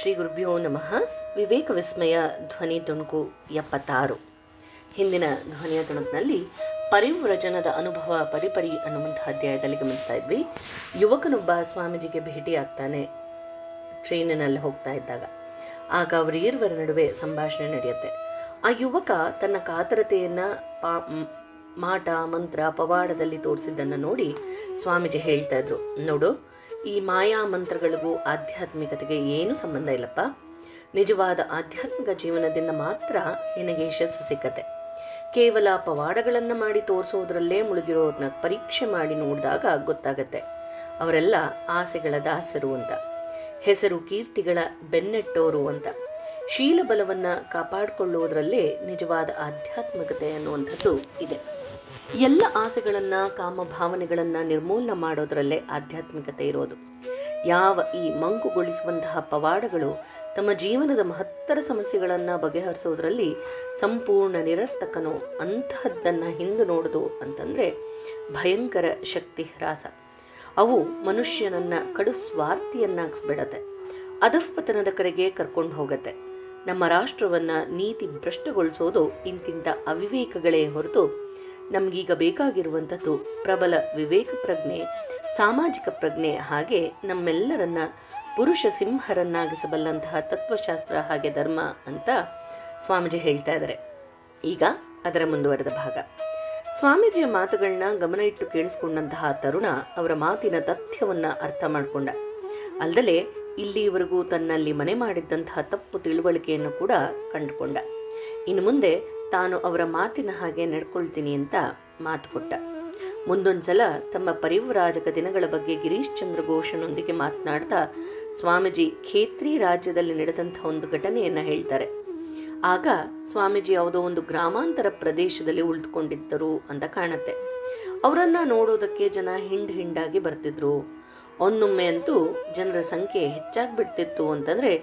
ಶ್ರೀ ಗುರುಭ್ಯೋ ನಮಃ. ವಿವೇಕ ವಿಸ್ಮಯ ಧ್ವನಿ ತುಣುಕು ಎಪ್ಪತ್ತಾರು. ಹಿಂದಿನ ಧ್ವನಿಯ ತುಣುಕಿನಲ್ಲಿ ಪರಿವ್ರಜನದ ಅನುಭವ ಪರಿಪರಿ ಅನ್ನುವಂತಹ ಅಧ್ಯಾಯದಲ್ಲಿ ಗಮನಿಸ್ತಾ ಇದ್ವಿ. ಯುವಕನೊಬ್ಬ ಸ್ವಾಮೀಜಿಗೆ ಭೇಟಿಯಾಗ್ತಾನೆ, ಟ್ರೈನಿನಲ್ಲಿ ಹೋಗ್ತಾ ಇದ್ದಾಗ. ಆಗ ಅವರಿರುವರ ನಡುವೆ ಸಂಭಾಷಣೆ ನಡೆಯುತ್ತೆ. ಆ ಯುವಕ ತನ್ನ ಕಾತರತೆಯನ್ನ ಮಾಟ, ಮಂತ್ರ, ಪವಾಡದಲ್ಲಿ ತೋರಿಸಿದ್ದನ್ನು ನೋಡಿ ಸ್ವಾಮೀಜಿ ಹೇಳ್ತಾ ಇದ್ರು. ನೋಡು, ಈ ಮಾಯಾ ಮಂತ್ರಗಳಿಗೂ ಆಧ್ಯಾತ್ಮಿಕತೆಗೆ ಏನು ಸಂಬಂಧ ಇಲ್ಲಪ್ಪ. ನಿಜವಾದ ಆಧ್ಯಾತ್ಮಿಕ ಜೀವನದಿಂದ ಮಾತ್ರ ನಿನಗೆ ಯಶಸ್ಸು ಸಿಕ್ಕತ್ತೆ. ಕೇವಲ ಪವಾಡಗಳನ್ನು ಮಾಡಿ ತೋರಿಸೋದ್ರಲ್ಲೇ ಮುಳುಗಿರೋದನ್ನ ಪರೀಕ್ಷೆ ಮಾಡಿ ನೋಡಿದಾಗ ಗೊತ್ತಾಗತ್ತೆ. ಅವರೆಲ್ಲ ಆಸೆಗಳ ದಾಸರು ಅಂತ. ಹೆಸರು, ಕೀರ್ತಿಗಳ ಬೆನ್ನೆಟ್ಟೋರು ಅಂತ. ಶೀಲಬಲವನ್ನ ಕಾಪಾಡಿಕೊಳ್ಳುವುದರಲ್ಲೇ ನಿಜವಾದ ಆಧ್ಯಾತ್ಮಿಕತೆ ಅನ್ನುವಂಥದ್ದು ಇದೆ. ಎಲ್ಲ ಆಸೆಗಳನ್ನ ಕಾಮ ಭಾವನೆಗಳನ್ನ ನಿರ್ಮೂಲನ ಮಾಡೋದ್ರಲ್ಲೇ ಆಧ್ಯಾತ್ಮಿಕತೆ ಇರೋದು. ಯಾವ ಈ ಮಂಕುಗೊಳಿಸುವಂತಹ ಪವಾಡಗಳು ತಮ್ಮ ಜೀವನದ ಮಹತ್ತರ ಸಮಸ್ಯೆಗಳನ್ನ ಬಗೆಹರಿಸೋದ್ರಲ್ಲಿ ಸಂಪೂರ್ಣ ನಿರರ್ಥಕನೋ ಅಂತಹದ್ದನ್ನ ಹಿಂದು ನೋಡೋದು ಅಂತಂದ್ರೆ ಭಯಂಕರ ಶಕ್ತಿ ಹ್ರಾಸ. ಅವು ಮನುಷ್ಯನನ್ನ ಕಡು ಸ್ವಾರ್ಥಿಯನ್ನಾಗಿಸ್ಬಿಡತ್ತೆ. ಅಧಃಪತನದ ಕಡೆಗೆ ಕರ್ಕೊಂಡು ಹೋಗತ್ತೆ. ನಮ್ಮ ರಾಷ್ಟ್ರವನ್ನ ನೀತಿ ಭ್ರಷ್ಟಗೊಳಿಸೋದು ಇಂತಿಂತ ಅವಿವೇಕಗಳೇ ಹೊರತು ನಮ್ಗೀಗ ಬೇಕಾಗಿರುವಂಥದ್ದು ಪ್ರಬಲ ವಿವೇಕ ಪ್ರಜ್ಞೆ, ಸಾಮಾಜಿಕ ಪ್ರಜ್ಞೆ ಹಾಗೆ ನಮ್ಮೆಲ್ಲರನ್ನ ಪುರುಷ ಸಿಂಹರನ್ನಾಗಿಸಬಲ್ಲಂತಹ ತತ್ವಶಾಸ್ತ್ರ ಹಾಗೆ ಧರ್ಮ ಅಂತ ಸ್ವಾಮೀಜಿ ಹೇಳ್ತಾ ಇದ್ದಾರೆ ಈಗ ಅದರ ಮುಂದುವರೆದ ಭಾಗ. ಸ್ವಾಮೀಜಿಯ ಮಾತುಗಳನ್ನ ಗಮನ ಇಟ್ಟು ಕೇಳಿಸ್ಕೊಂಡಂತಹ ತರುಣ ಅವರ ಮಾತಿನ ತಥ್ಯವನ್ನ ಅರ್ಥ ಮಾಡಿಕೊಂಡ. ಅಲ್ಲದೆ ಇಲ್ಲಿಯವರೆಗೂ ತನ್ನಲ್ಲಿ ಮನೆ ಮಾಡಿದ್ದಂತಹ ತಪ್ಪು ತಿಳುವಳಿಕೆಯನ್ನು ಕೂಡ ಕಂಡುಕೊಂಡ. ಇನ್ನು ಮುಂದೆ ತಾನು ಅವರ ಮಾತಿನ ಹಾಗೆ ನಡ್ಕೊಳ್ತೀನಿ ಅಂತ ಮಾತು ಕೊಟ್ಟ. ಮುಂದೊಂದ್ಸಲ ತಮ್ಮ ಪರಿವ್ರಾಜಕ ದಿನಗಳ ಬಗ್ಗೆ ಗಿರೀಶ್ ಚಂದ್ರ ಘೋಷನೊಂದಿಗೆ ಮಾತನಾಡ್ತಾ ಸ್ವಾಮೀಜಿ ಖೇತ್ರಿ ರಾಜ್ಯದಲ್ಲಿ ನಡೆದಂತಹ ಒಂದು ಘಟನೆಯನ್ನ ಹೇಳ್ತಾರೆ. ಆಗ ಸ್ವಾಮೀಜಿ ಯಾವುದೋ ಒಂದು ಗ್ರಾಮಾಂತರ ಪ್ರದೇಶದಲ್ಲಿ ಉಳಿದುಕೊಂಡಿದ್ದರು ಅಂತ ಕಾಣತ್ತೆ. ಅವರನ್ನ ನೋಡೋದಕ್ಕೆ ಜನ ಹಿಂಡ್ ಹಿಂಡಾಗಿ ಬರ್ತಿದ್ರು. ಒನ್ನೊಮ್ಮೆ ಅಂತೂ ಜನರ ಸಂಖ್ಯೆ ಹೆಚ್ಚಾಗಿ ಬಿಡ್ತಿತ್ತು ಅಂತಂದ್ರೆ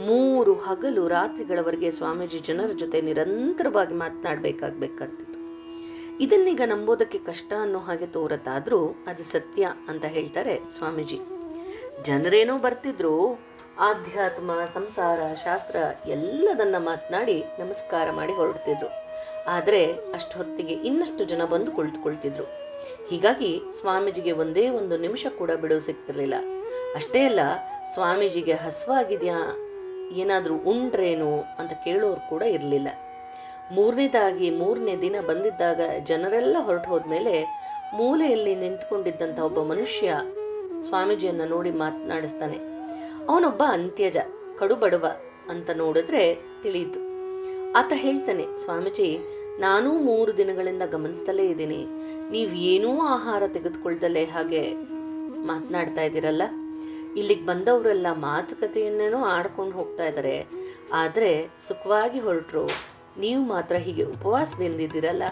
ಮೂರು ಹಗಲು ರಾತ್ರಿಗಳವರೆಗೆ ಸ್ವಾಮೀಜಿ ಜನರ ಜೊತೆ ನಿರಂತರವಾಗಿ ಮಾತನಾಡ್ಬೇಕಾಗ್ಬೇಕಾಗ್ತಿತ್ತು. ಇದನ್ನೀಗ ನಂಬೋದಕ್ಕೆ ಕಷ್ಟ ಅನ್ನೋ ಹಾಗೆ ತೋರತ್ತಾದ್ರೂ ಅದು ಸತ್ಯ ಅಂತ ಹೇಳ್ತಾರೆ ಸ್ವಾಮೀಜಿ. ಜನರೇನೋ ಬರ್ತಿದ್ರು, ಆಧ್ಯಾತ್ಮ, ಸಂಸಾರ, ಶಾಸ್ತ್ರ ಎಲ್ಲದನ್ನ ಮಾತನಾಡಿ ನಮಸ್ಕಾರ ಮಾಡಿ ಹೊರಡ್ತಿದ್ರು. ಆದ್ರೆ ಅಷ್ಟೊತ್ತಿಗೆ ಇನ್ನಷ್ಟು ಜನ ಬಂದು ಕುಳಿತುಕೊಳ್ತಿದ್ರು. ಹೀಗಾಗಿ ಸ್ವಾಮೀಜಿಗೆ ಒಂದೇ ಒಂದು ನಿಮಿಷ ಕೂಡ ಬಿಡುವು ಸಿಗ್ತಿರ್ಲಿಲ್ಲ. ಅಷ್ಟೇ ಅಲ್ಲ, ಸ್ವಾಮೀಜಿಗೆ ಹಸ್ವಾಗಿದ್ಯಾ? ಏನಾದರೂ ಉಂಡ್ರೇನು ಅಂತ ಕೇಳೋರು ಕೂಡ ಇರಲಿಲ್ಲ. ಮೂರನೇದಾಗಿ ಮೂರನೇ ದಿನ ಬಂದಿದ್ದಾಗ ಜನರೆಲ್ಲ ಹೊರಟು ಹೋದ್ಮೇಲೆ ಮೂಲೆಯಲ್ಲಿ ನಿಂತ್ಕೊಂಡಿದ್ದಂತ ಒಬ್ಬ ಮನುಷ್ಯ ಸ್ವಾಮೀಜಿಯನ್ನ ನೋಡಿ ಮಾತನಾಡಿಸ್ತಾನೆ. ಅವನೊಬ್ಬ ಅಂತ್ಯಜ, ಕಡುಬಡವ ಅಂತ ನೋಡಿದ್ರೆ ತಿಳಿಯಿತು. ಆತ ಹೇಳ್ತಾನೆ, ಸ್ವಾಮೀಜಿ ನಾನೂ ಮೂರು ದಿನಗಳಿಂದ ಗಮನಿಸ್ತಲೇ ಇದ್ದೀನಿ. ನೀವು ಏನೂ ಆಹಾರ ತೆಗೆದುಕೊಳ್ದಲೇ ಹಾಗೆ ಮಾತನಾಡ್ತಾ ಇದ್ದೀರಲ್ಲ? ಇಲ್ಲಿಗೆ ಬಂದವರೆಲ್ಲ ಮಾತುಕತೆಯನ್ನೇನೋ ಆಡ್ಕೊಂಡು ಹೋಗ್ತಾ ಇದ್ದಾರೆ ಆದರೆ ಸುಖವಾಗಿ ಹೊರಟ್ರು. ನೀವು ಮಾತ್ರ ಹೀಗೆ ಉಪವಾಸದಿಂದಿದ್ದೀರಲ್ಲ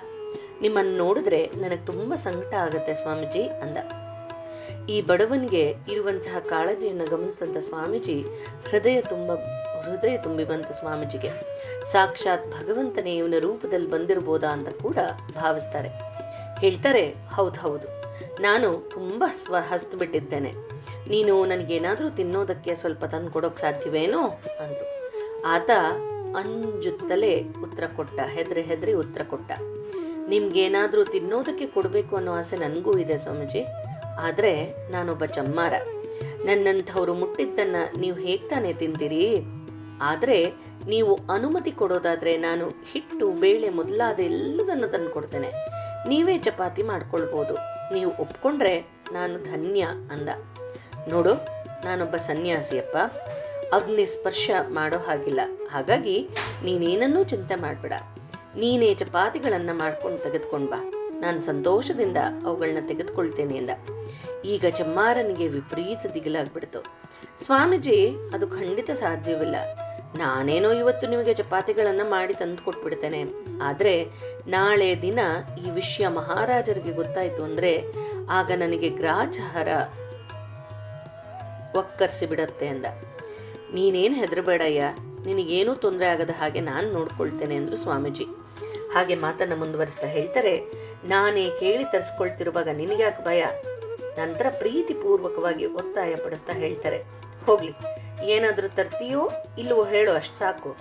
ನಿಮ್ಮನ್ನು ನೋಡಿದ್ರೆ ನನಗೆ ತುಂಬ ಸಂಕಟ ಆಗುತ್ತೆ ಸ್ವಾಮೀಜಿ ಅಂದ. ಈ ಬಡವನಿಗೆ ಇರುವಂತಹ ಕಾಳಜಿಯನ್ನು ಗಮನಿಸಿದಂಥ ಸ್ವಾಮೀಜಿ ಹೃದಯ ತುಂಬ ಹೃದಯ ತುಂಬಿ ಬಂತು ಸ್ವಾಮೀಜಿಗೆ. ಸಾಕ್ಷಾತ್ ಭಗವಂತನೇ ಇವನ ರೂಪದಲ್ಲಿ ಬಂದಿರಬಹುದಾ ಅಂತ ಕೂಡ ಭಾವಿಸ್ತಾರೆ. ಹೇಳ್ತಾರೆ, ಹೌದು ಹೌದು. ನಾನು ತುಂಬಾ ಸ್ವ ಹಸ್ತು ಬಿಟ್ಟಿದ್ದೇನೆ. ನೀನು ನನಗೇನಾದರೂ ತಿನ್ನೋದಕ್ಕೆ ಸ್ವಲ್ಪ ತಂದು ಕೊಡೋಕೆ ಸಾಧ್ಯವೇನೋ ಅಂದ್ರು ಆತ ಅಂಜುತ್ತಲೇ ಉತ್ತರ ಕೊಟ್ಟ, ಹೆದ್ರಿ ಹೆದ್ರಿ ಉತ್ತರ ಕೊಟ್ಟ. ನಿಮ್ಗೇನಾದರೂ ತಿನ್ನೋದಕ್ಕೆ ಕೊಡಬೇಕು ಅನ್ನೋ ಆಸೆ ನನಗೂ ಇದೆ ಸ್ವಾಮೀಜಿ. ಆದ್ರೆ ನಾನೊಬ್ಬ ಚಮ್ಮಾರ. ನನ್ನಂಥವ್ರು ಮುಟ್ಟಿದ್ದನ್ನ ನೀವು ಹೇಗ್ತಾನೆ ತಿಂತೀರಿ? ಆದ್ರೆ ನೀವು ಅನುಮತಿ ಕೊಡೋದಾದರೆ ನಾನು ಹಿಟ್ಟು, ಬೇಳೆ ಮೊದಲಾದ ಎಲ್ಲದನ್ನು ತಂದು ಕೊಡ್ತೇನೆ ನೀವೇ ಚಪಾತಿ ಮಾಡ್ಕೊಳ್ಬೋದು. ನೀವು ಒಪ್ಕೊಂಡ್ರೆ ನಾನು ಧನ್ಯ ಅಂದ. ನೋಡು, ನಾನೊಬ್ಬ ಸನ್ಯಾಸಿಯಪ್ಪ. ಅಗ್ನಿ ಸ್ಪರ್ಶ ಮಾಡೋ ಹಾಗಿಲ್ಲ. ಹಾಗಾಗಿ ನೀನೇನನ್ನೂ ಚಿಂತೆ ಮಾಡ್ಬೇಡ. ನೀನೇ ಚಪಾತಿಗಳನ್ನು ಮಾಡ್ಕೊಂಡು ತೆಗೆದುಕೊಂಡ್ ಬಾ. ನಾನು ಸಂತೋಷದಿಂದ ಅವುಗಳನ್ನ ತೆಗೆದುಕೊಳ್ತೇನೆ ಅಂದ. ಈಗ ಚಮ್ಮಾರನಿಗೆ ವಿಪರೀತ ದಿಗಿಲಾಗ್ಬಿಡ್ತು. ಸ್ವಾಮೀಜಿ, ಅದು ಖಂಡಿತ ಸಾಧ್ಯವಿಲ್ಲ. ನಾನೇನೋ ಇವತ್ತು ನಿಮಗೆ ಚಪಾತಿಗಳನ್ನ ಮಾಡಿ ತಂದು ಕೊಟ್ಬಿಡ್ತೇನೆ. ಆದ್ರೆ ನಾಳೆ ದಿನ ಈ ವಿಷಯ ಮಹಾರಾಜರಿಗೆ ಗೊತ್ತಾಯ್ತು ಅಂದ್ರೆ ಆಗ ನನಗೆ ಗ್ರಾಚಹರ ಒಕ್ಕರ್ಸಿ ಬಿಡತ್ತೆ ಅಂದ. ನೀನೇನ್ ಹೆದರಬೇಡಯ್ಯ, ನಿನಗೇನೂ ತೊಂದರೆ ಆಗದ ಹಾಗೆ ನಾನು ನೋಡ್ಕೊಳ್ತೇನೆ ಅಂದ್ರು ಸ್ವಾಮೀಜಿ. ಹಾಗೆ ಮಾತನ್ನ ಮುಂದುವರಿಸ್ತಾ ಹೇಳ್ತಾರೆ, ನಾನೇ ಕೇಳಿ ತರಿಸ್ಕೊಳ್ತಿರುವಾಗ ನಿನಗ್ಯಾಕೆ ಭಯ? ನಂತರ ಪ್ರೀತಿ ಪೂರ್ವಕವಾಗಿ ಒತ್ತಾಯ ಪಡಿಸ್ತಾ ಹೇಳ್ತಾರೆ. ಹೋಗ್ಲಿ ಏನಾದ್ರೂ ತರ್ತೀಯೋ ಇಲ್ಲವೋ ಹೇಳು ಅಷ್ಟು ಸಾಕು.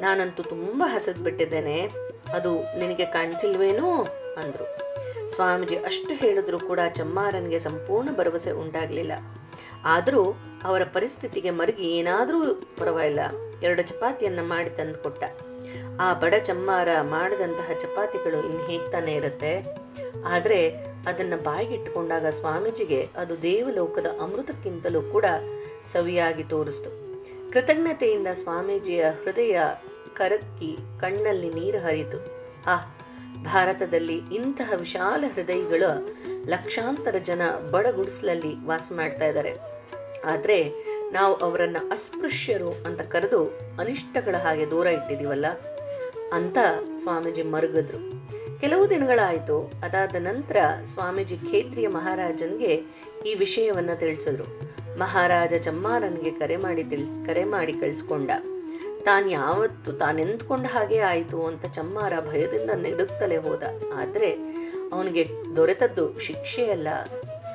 ನಾನಂತೂ ತುಂಬಾ ಹಸದ್ ಬಿಟ್ಟಿದ್ದೇನೆ. ಅದು ನಿನಗೆ ಕಾಣಿಸಿಲ್ವೇನೋ ಅಂದ್ರು. ಸ್ವಾಮೀಜಿ ಅಷ್ಟು ಹೇಳಿದ್ರೂ ಕೂಡ ಚಮ್ಮಾರನ್ಗೆ ಸಂಪೂರ್ಣ ಭರವಸೆ ಉಂಟಾಗ್ಲಿಲ್ಲ. ಆದರೂ ಅವರ ಪರಿಸ್ಥಿತಿಗೆ ಮರುಗಿ ಏನಾದರೂ ಪರವಾಗಿಲ್ಲ. ಎರಡು ಚಪಾತಿಯನ್ನ ಮಾಡಿ ತಂದು ಕೊಟ್ಟ ಆ ಬಡ ಚಮ್ಮಾರ ಮಾಡಿದಂತಹ ಚಪಾತಿಗಳು ಇನ್ನು ಹೇಗ್ತಾನೆ ಇರುತ್ತೆ? ಆದರೆ ಅದನ್ನ ಬಾಯಿಗಿಟ್ಟುಕೊಂಡಾಗ ಸ್ವಾಮೀಜಿಗೆ ಅದು ದೇವಲೋಕದ ಅಮೃತಕ್ಕಿಂತಲೂ ಕೂಡ ಸವಿಯಾಗಿ ತೋರಿಸ್ತು. ಕೃತಜ್ಞತೆಯಿಂದ ಸ್ವಾಮೀಜಿಯ ಹೃದಯ ಕರಕ್ಕಿ ಕಣ್ಣಲ್ಲಿ ನೀರು ಹರಿತು ಆಹ್ ಭಾರತದಲ್ಲಿ ಇಂತಹ ವಿಶಾಲ ಹೃದಯಗಳು ಲಕ್ಷಾಂತರ ಜನ ಬಡ ಗುಡಿಸಲಲ್ಲಿ ವಾಸ ಮಾಡ್ತಾ ಇದ್ದಾರೆ. ಆದ್ರೆ ನಾವು ಅವರನ್ನ ಅಸ್ಪೃಶ್ಯರು ಅಂತ ಕರೆದು ಅನಿಷ್ಟಗಳ ಹಾಗೆ ದೂರ ಇಟ್ಟಿದೀವಲ್ಲ ಅಂತ ಸ್ವಾಮೀಜಿ ಮರುಗಿದ್ರು. ಕೆಲವು ದಿನಗಳಾಯ್ತು, ಅದಾದ ನಂತರ ಸ್ವಾಮೀಜಿ ಖೇತ್ರಿಯ ಮಹಾರಾಜನ್ಗೆ ಈ ವಿಷಯವನ್ನ ತಿಳಿಸಿದ್ರು. ಮಹಾರಾಜ ಚಮ್ಮಾರನ್ಗೆ ಕರೆ ಮಾಡಿ ತಿಳಿಸ್, ಕರೆ ಮಾಡಿ ಕಳಿಸ್ಕೊಂಡ. ತಾನ್ ಯಾವತ್ತು ತಾನೆಂದ್ಕೊಂಡ ಹಾಗೆ ಆಯಿತು ಅಂತ ಚಮ್ಮಾರ ಭಯದಿಂದ ನೆಡುತ್ತಲೇ ಹೋದ. ಆದ್ರೆ ಅವನಿಗೆ ದೊರೆತದ್ದು ಶಿಕ್ಷೆಯಲ್ಲ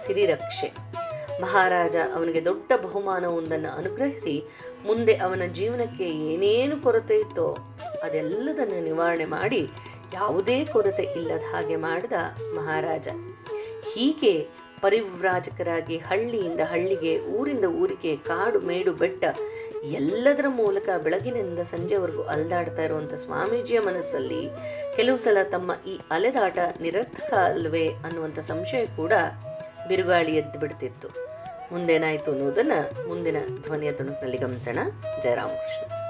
ಸಿರಿರಕ್ಷೆ. ಮಹಾರಾಜ ಅವನಿಗೆ ದೊಡ್ಡ ಬಹುಮಾನವೊಂದನ್ನು ಅನುಗ್ರಹಿಸಿ ಮುಂದೆ ಅವನ ಜೀವನಕ್ಕೆ ಏನೇನು ಕೊರತೆ ಇತ್ತೋ ಅದೆಲ್ಲದನ್ನು ನಿವಾರಣೆ ಮಾಡಿ ಯಾವುದೇ ಕೊರತೆ ಇಲ್ಲದ ಹಾಗೆ ಮಾಡಿದ ಮಹಾರಾಜ. ಹೀಗೆ ಪರಿವ್ರಾಜಕರಾಗಿ ಹಳ್ಳಿಯಿಂದ ಹಳ್ಳಿಗೆ, ಊರಿಂದ ಊರಿಗೆ ಕಾಡು ಮೇಡು ಬೆಟ್ಟ ಎಲ್ಲದರ ಮೂಲಕ ಬೆಳಗಿನಿಂದ ಸಂಜೆವರೆಗೂ ಅಲ್ದಾಡ್ತಾ ಇರುವಂತ ಸ್ವಾಮೀಜಿಯ ಮನಸ್ಸಲ್ಲಿ ಕೆಲವು ಸಲ ತಮ್ಮ ಈ ಅಲೆದಾಟ ನಿರರ್ಥಕ ಅಲ್ವೇ ಅನ್ನುವಂಥ ಸಂಶಯ ಕೂಡ ಬಿರುಗಾಳಿ ಎದ್ದು ಬಿಡ್ತಿತ್ತು. ಮುಂದೇನಾಯ್ತು ಅನ್ನೋದನ್ನ ಮುಂದಿನ ಧ್ವನಿಯ ತುಣುಕಿನಲ್ಲಿ ಗಮನಿಸೋಣ. ಜಯರಾಮಕೃಷ್ಣ.